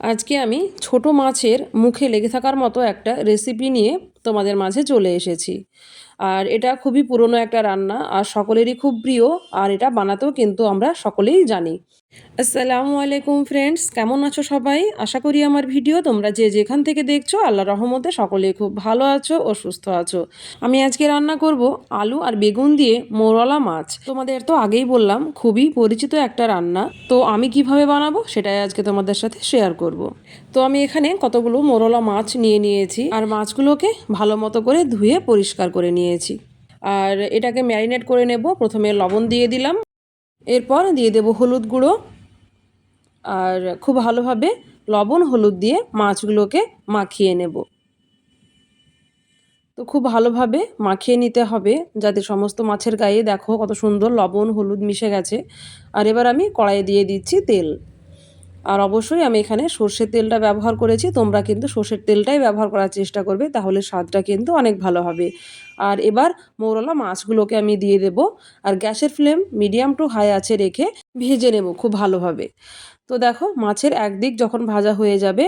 আজকে আমি ছোট মাছের মুখে লেগে থাকার মতো একটা রেসিপি নিয়ে তোমাদের মাঝে চলে এসেছি। আর এটা খুবই পুরনো একটা রান্না, আর সকলেরই খুব প্রিয়, আর এটা বানাতেও কিন্তু আমরা সকলেই জানি। আসসালামু আলাইকুম ফ্রেন্ডস কেমন আছো সবাই? আশা করি আমার ভিডিও তোমরা যে যেখান থেকে দেখছ আল্লাহ রহমতে সকলে খুব ভালো আছো ও সুস্থ আছো। আমি আজকে রান্না করব আলু আর বেগুন দিয়ে মোরলা মাছ। তোমাদের তো আগেই বললাম, খুবই পরিচিত একটা রান্না। তো আমি কীভাবে বানাবো সেটাই আজকে তোমাদের সাথে শেয়ার করব। তো আমি এখানে কতগুলো মোরলা মাছ নিয়ে নিয়েছি, আর মাছগুলোকে ভালো মতো করে ধুয়ে পরিষ্কার করে নিয়েছি। আর এটাকে ম্যারিনেট করে নেব। প্রথমে লবণ দিয়ে দিলাম। এরপর দিয়ে দেব হলুদ গুঁড়ো। আর খুব ভালোভাবে লবণ হলুদ দিয়ে মাছগুলোকে মাখিয়ে নেব। তো খুব ভালোভাবে মাখিয়ে নিতে হবে যাতে সমস্ত মাছের গায়ে দেখো কত সুন্দর লবণ হলুদ মিশে গেছে। আর এবার আমি কড়াইয়ে দিয়ে দিচ্ছি তেল। আর অবশ্যই আমি এখানে সর্ষের তেলটা ব্যবহার করেছি। তোমরা কিন্তু সর্ষের তেলটাই ব্যবহার করার চেষ্টা করবে, তাহলে স্বাদটা কিন্তু অনেক ভালো হবে। আর এবার মৌরলা মাছগুলোকে আমি দিয়ে দেব, আর গ্যাসের ফ্লেম মিডিয়াম টু হাই আছে রেখে ভেজে নেব, খুব ভালোভাবে তো দেখো, মাছের একদিক যখন ভাজা হয়ে যাবে,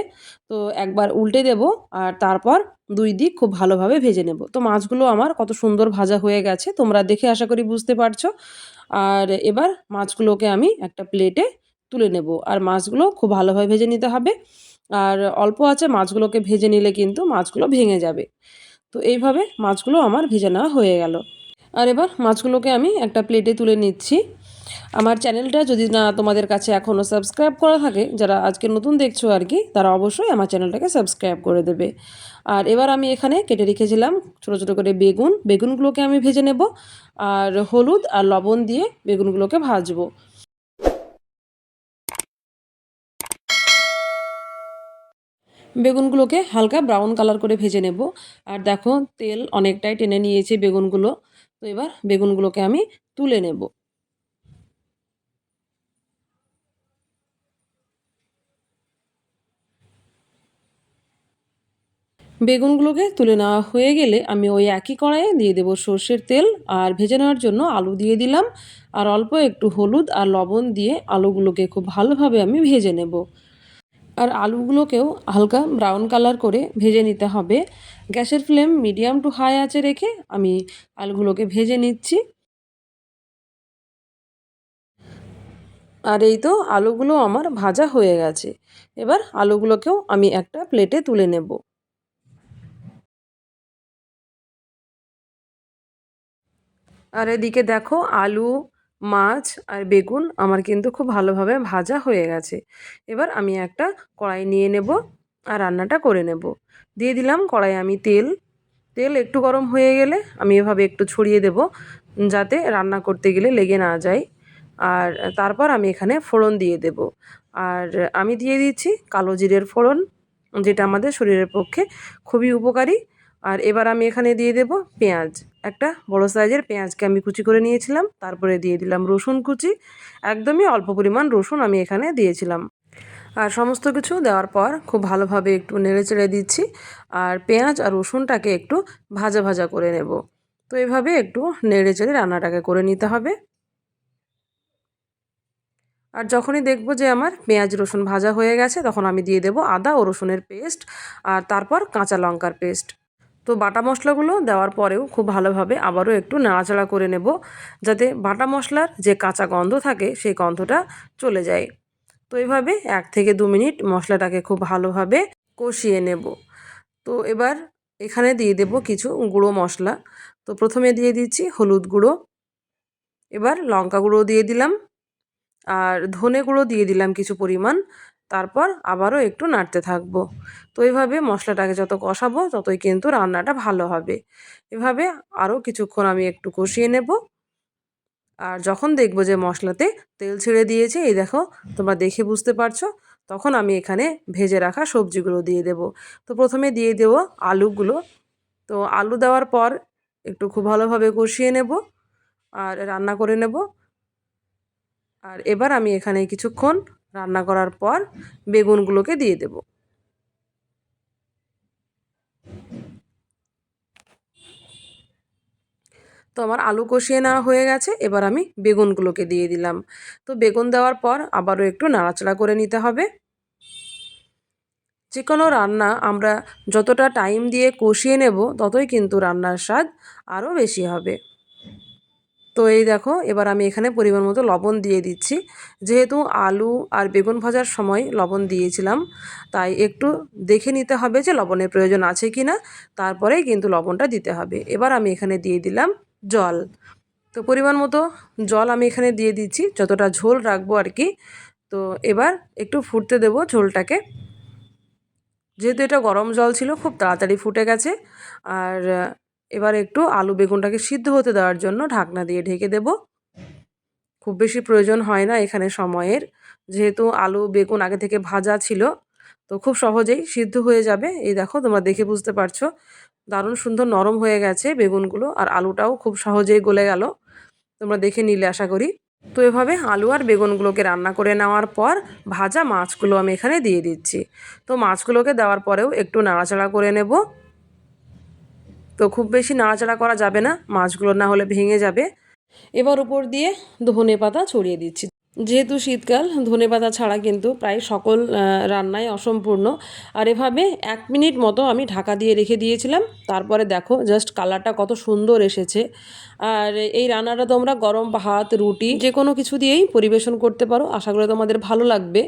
তো একবার উল্টে দেব, আর তারপর দুই দিক খুব ভালোভাবে ভেজে নেব। তো মাছগুলো আমার কত সুন্দর ভাজা হয়ে গেছে, তোমরা দেখে আশা করি বুঝতে পারছ। আর এবার মাছগুলোকে আমি একটা প্লেটে তুলে নেব। আর মাছগুলো খুব ভালোভাবে ভেজে নিতে হবে। আর অল্প আছে, মাছগুলোকে ভেজে নিলে কিন্তু মাছগুলো ভেঙে যাবে। তো এইভাবে মাছগুলো আমার ভেজে নেওয়া হয়ে গেল। আর এবার মাছগুলোকে আমি একটা প্লেটে তুলে নিচ্ছি। আমার চ্যানেলটা যদি না তোমাদের কাছে এখনও সাবস্ক্রাইব করা থাকে, যারা আজকে নতুন দেখছ আর কি, তারা অবশ্যই আমার চ্যানেলটাকে সাবস্ক্রাইব করে দেবে। আর এবার আমি এখানে কেটে রেখেছিলাম ছোটো ছোটো করে বেগুন। বেগুনগুলোকে আমি ভেজে নেব। আর হলুদ আর লবণ দিয়ে বেগুনগুলোকে ভাজবো। বেগুনগুলোকে হালকা ব্রাউন কালার করে ভেজে নেব। আর দেখো, তেল অনেকটাই টেনে নিয়েছে বেগুনগুলো। তো এবার বেগুনগুলোকে আমি তুলে নেব। বেগুনগুলোকে তুলে নেওয়া হয়ে গেলে আমি ওই একই কড়াইয়ে দিয়ে দেবো সর্ষের তেল। আর ভেজে নেওয়ার জন্য আলু দিয়ে দিলাম। আর অল্প একটু হলুদ আর লবণ দিয়ে আলুগুলোকে খুব ভালোভাবে আমি ভেজে নেব। আর আলুগুলোকেও হালকা ব্রাউন কালার করে ভেজে নিতে হবে। গ্যাসের ফ্লেম মিডিয়াম টু হাই আছে রেখে আমি আলুগুলোকে ভেজে নিচ্ছি। আর এই তো আলুগুলো আমার ভাজা হয়ে গেছে। এবার আলুগুলোকেও আমি একটা প্লেটে তুলে নেব। আর এদিকে দেখো আলু মাছ আর বেগুন আমার কিন্তু খুব ভালোভাবে ভাজা হয়ে গেছে। এবার আমি একটা কড়াই নিয়ে নেব আর রান্নাটা করে নেব। দিয়ে দিলাম কড়াই আমি তেল। তেল একটু গরম হয়ে গেলে আমি এভাবে একটু ছড়িয়ে দেব যাতে রান্না করতে গেলে লেগে না যায়। আর তারপর আমি এখানে ফোড়ন দিয়ে দেব। আর আমি দিয়ে দিচ্ছি কালো জিরের ফোড়ন, যেটা আমাদের শরীরের পক্ষে খুবই উপকারী। আর এবার আমি এখানে দিয়ে দেব পেঁয়াজ। একটা বড় সাইজের পেঁয়াজকে আমি কুচি করে নিয়েছিলাম, তারপরে দিয়ে দিলাম রসুন কুচি। একদমই অল্প পরিমাণ রসুন আমি এখানে দিয়েছিলাম। আর সমস্ত কিছু দেওয়ার পর খুব ভালোভাবে একটু নেড়ে চেড়ে দিচ্ছি আর পেঁয়াজ আর রসুনটাকে একটু ভাজা ভাজা করে নেব। তো এভাবে একটু নেড়ে চেড়ে রান্নাটাকে করে নিতে হবে। আর যখনই দেখব যে আমার পেঁয়াজ, রসুন ভাজা হয়ে গেছে, তখন আমি দিয়ে দেব আদা ও রসুনের পেস্ট আর তারপর কাঁচা লঙ্কার পেস্ট। তো বাটা মশলাগুলো দেওয়ার পরেও খুব ভালোভাবে আবারও একটু নাড়াচাড়া করে নেব যাতে বাটা মশলার যে কাঁচা গন্ধ থাকে সেই গন্ধটা চলে যায়। তো এইভাবে এক থেকে দু মিনিট মশলাটাকে খুব ভালোভাবে কষিয়ে নেব। তো এবার এখানে দিয়ে দেব কিছু গুঁড়ো মশলা। তো প্রথমে দিয়ে দিচ্ছি হলুদ গুঁড়ো। এবার লঙ্কা গুঁড়ো দিয়ে দিলাম। আর ধনে গুঁড়ো দিয়ে দিলাম কিছু পরিমাণ। তারপর আবারও একটু নাড়তে থাকব। তো এইভাবে মশলাটাকে যত কষাবো, ততই কিন্তু রান্নাটা ভালো হবে। এভাবে আরও কিছুক্ষণ আমি একটু কষিয়ে নেব। আর যখন দেখব যে মশলাতে তেল ছেড়ে দিয়েছে, এই দেখো, তোমরা দেখে বুঝতে পারছ, তখন আমি এখানে ভেজে রাখা সবজিগুলো দিয়ে দেব। তো প্রথমে দিয়ে দেবো আলুগুলো। তো আলু দেওয়ার পর একটু খুব ভালোভাবে কষিয়ে নেব আর রান্না করে নেব। আর এবার আমি এখানে কিছুক্ষণ রান্না করার পর বেগুনগুলোকে দিয়ে দেব। তো আমার আলু কষিয়ে নেওয়া হয়ে গেছে, এবার আমি বেগুনগুলোকে দিয়ে দিলাম। তো বেগুন দেওয়ার পর আবারও একটু নাড়াচাড়া করে নিতে হবে। যে কোনো রান্না আমরা যতটা টাইম দিয়ে কষিয়ে নেব, ততই কিন্তু রান্নার স্বাদ আরও বেশি হবে। তো এই দেখো, এবার আমি এখানে পরিমাণ মতো লবণ দিয়ে দিচ্ছি। যেহেতু আলু আর বেগুন ভাজার সময় লবণ দিয়েছিলাম, তাই একটু দেখে নিতে হবে যে লবণের প্রয়োজন আছে কি না তারপরেই কিন্তু লবণটা দিতে হবে। এবার আমি এখানে দিয়ে দিলাম জল। তো পরিমাণ মতো জল আমি এখানে দিয়ে দিচ্ছি, যতটা ঝোল রাখব আর কি। তো এবার একটু ফুটতে দেবো ঝোলটাকে। যেহেতু এটা গরম জল ছিল, খুব তাড়াতাড়ি ফুটে গেছে। আর এবার একটু আলু বেগুনটাকে সিদ্ধ হতে দেওয়ার জন্য ঢাকনা দিয়ে ঢেকে দেব। খুব বেশি প্রয়োজন হয় না এখানে সময়ের। যেহেতু আলু বেগুন আগে থেকে ভাজা ছিল, তো খুব সহজেই সিদ্ধ হয়ে যাবে। এই দেখো, তোমরা দেখে বুঝতে পারছ। দারুণ সুন্দর নরম হয়ে গেছে বেগুনগুলো, আর আলুটাও খুব সহজেই গলে গেল। তোমরা দেখে নিলে আশা করি। তো এভাবে আলু আর বেগুনগুলোকে রান্না করে নেওয়ার পর ভাজা মাছগুলো আমি এখানে দিয়ে দিচ্ছি। তো মাছগুলোকে দেওয়ার পরেও একটু নাড়াচাড়া করে নেব। তো খুব বেশি নাড়াচাড়া করা যাবে না, মাছগুলো না হলে ভেঙে যাবে। এবার উপর দিয়ে ধনে পাতা ছড়িয়ে দিচ্ছি। যেহেতু শীতকাল, ধনে পাতা ছাড়া কিন্তু প্রায় সকল রান্নায় অসম্পূর্ণ। আর এভাবে এক মিনিট মতো আমি ঢাকা দিয়ে রেখে দিয়েছিলাম। তারপরে দেখো জাস্ট কালারটা কত সুন্দর এসেছে। আর এই রান্নাটা তোমরা গরম ভাত, রুটি, যে কোনো কিছু দিয়েই পরিবেশন করতে পারো। আশা করি তোমাদের ভালো লাগবে।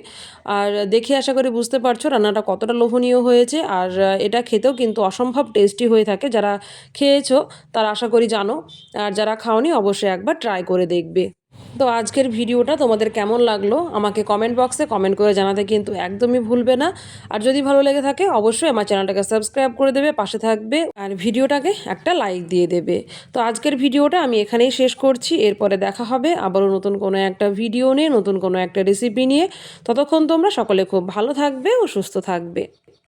আর দেখে আশা করি বুঝতে পারছ রান্নাটা কতটা লোভনীয় হয়েছে। আর এটা খেতেও কিন্তু অসম্ভব টেস্টি হয়ে থাকে। যারা খেয়েছো, তারা আশা করি জানো। আর যারা খাওনি, অবশ্যই একবার ট্রাই করে দেখবে। তো আজকের ভিডিওটা তোমাদের কেমন লাগল আমাকে কমেন্ট বক্সে কমেন্ট করে জানাতে কিন্তু একদমই ভুলবে না। আর যদি ভালো লেগে থাকে, অবশ্যই আমার চ্যানেলটাকে সাবস্ক্রাইব করে দেবে, পাশে থাকবে আর ভিডিওটাকে একটা লাইক দিয়ে দেবে। তো আজকের ভিডিওটা আমি এখানেই শেষ করছি। এরপরে দেখা হবে আবারও নতুন কোনো একটা ভিডিও নিয়ে, নতুন কোনো একটা রেসিপি নিয়ে। ততক্ষণ তোমরা সকলে খুব ভালো থাকবে ও সুস্থ থাকবে।